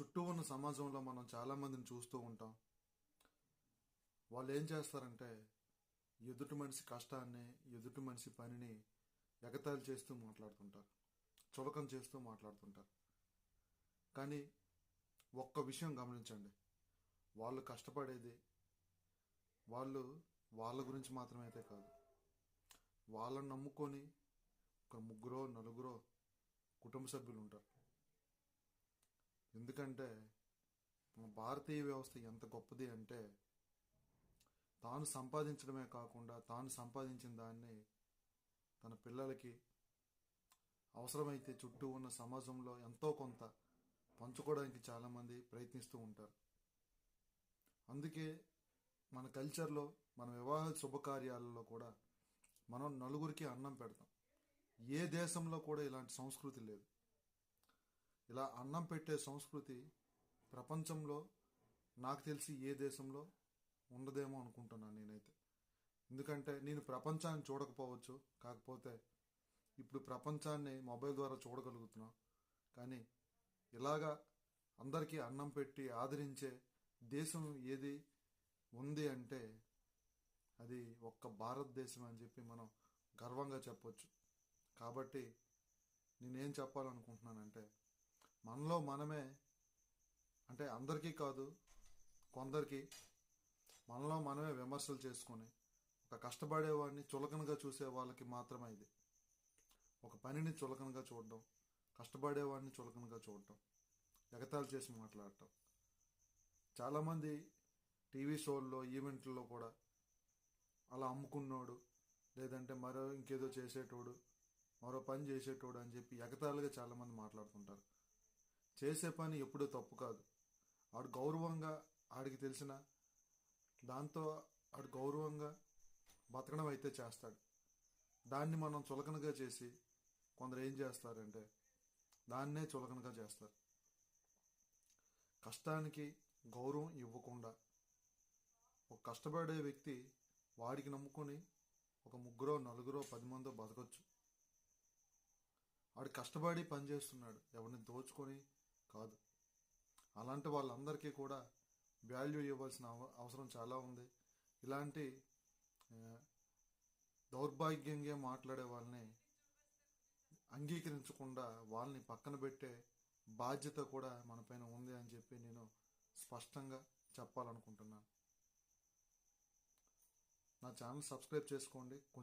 చుట్టూ ఉన్న సమాజంలో మనం చాలామందిని చూస్తూ ఉంటాం. వాళ్ళు ఏం చేస్తారంటే ఎదుటి మనిషి కష్టాన్ని ఎదుటి మనిషి పనిని ఎగతాళి చేస్తూ మాట్లాడుతుంటారు. చులకం చేస్తూ మాట్లాడుతుంటారు. కానీ ఒక్క విషయం గమనించండి. వాళ్ళు కష్టపడేది వాళ్ళు వాళ్ళ గురించి మాత్రమే అయితే కాదు. వాళ్ళని నమ్ముకొని ఒక ముగ్గురో నలుగురో కుటుంబ సభ్యులు ఉంటారు. ఎందుకంటే మన భారతీయ వ్యవస్థ ఎంత గొప్పది అంటే తాను సంపాదించడమే కాకుండా తాను సంపాదించిన దాన్ని తన పిల్లలకి అవసరమైతే చుట్టూ ఉన్న సమాజంలో ఎంతో కొంత పంచుకోవడానికి చాలామంది ప్రయత్నిస్తూ ఉంటారు. అందుకే మన కల్చర్లో మన వివాహ శుభకార్యాలలో కూడా మనం నలుగురికి అన్నం పెడతాం. ఏ దేశంలో కూడా ఇలాంటి సంస్కృతి లేదు. ఇలా అన్నం పెట్టే సంస్కృతి ప్రపంచంలో నాకు తెలిసి ఏ దేశంలో ఉండదేమో అనుకుంటున్నాను నేనైతే. ఎందుకంటే నేను ప్రపంచాన్ని చూడకపోవచ్చు కాకపోతే ఇప్పుడు ప్రపంచాన్ని మొబైల్ ద్వారా చూడగలుగుతున్నాం. కానీ ఇలాగా అందరికీ అన్నం పెట్టి ఆదరించే దేశం ఏది ఉంది అంటే అది ఒక్క భారతదేశం అని చెప్పి మనం గర్వంగా చెప్పొచ్చు. కాబట్టి నేనేం చెప్పాలనుకుంటున్నానంటే మనలో మనమే అంటే అందరికీ కాదు కొందరికి మనలో మనమే విమర్శలు చేసుకొని ఒక కష్టపడేవాడిని చులకనగా చూసే వాళ్ళకి మాత్రమే ఇది. ఒక పనిని చులకనగా చూడడం కష్టపడేవాడిని చులకనగా చూడటం ఎగతాళి చేసి మాట్లాడటం. చాలామంది టీవీ షోల్లో ఈవెంట్లలో కూడా అలా అమ్ముకున్నోడు లేదంటే మరో ఇంకేదో చేసేటోడు మరో పని చేసేటోడు అని చెప్పి ఎగతాళిగా చాలామంది మాట్లాడుతుంటారు. చేసే పని ఎప్పుడూ తప్పు కాదు. ఆడు గౌరవంగా ఆడికి తెలిసిన దాంతో ఆడు గౌరవంగా బతకడం అయితే చేస్తాడు. దాన్ని మనం చులకనగా చేసి కొందరు ఏం చేస్తారంటే దాన్నే చులకనగా చేస్తారు. కష్టానికి గౌరవం ఇవ్వకుండా ఒక కష్టపడే వ్యక్తి వాడికి నమ్ముకొని ఒక ముగ్గురో నలుగురో పది మందో బతకొచ్చు. వాడు కష్టపడి పని చేస్తున్నాడు. ఎవరిని దోచుకొని కాదు. అలాంటి వాళ్ళందరికీ కూడా వాల్యూ ఇవ్వాల్సిన అవ- అవసరం చాలా ఉంది. ఇలాంటి దౌర్భాగ్యంగా మాట్లాడే వాళ్ళని అంగీకరించకుండా వాళ్ళని పక్కన పెట్టే బాధ్యత కూడా మనపైన ఉంది అని చెప్పి నేను స్పష్టంగా చెప్పాలనుకుంటున్నాను. నా ఛానల్ సబ్స్క్రైబ్ చేసుకోండి. కొంచెం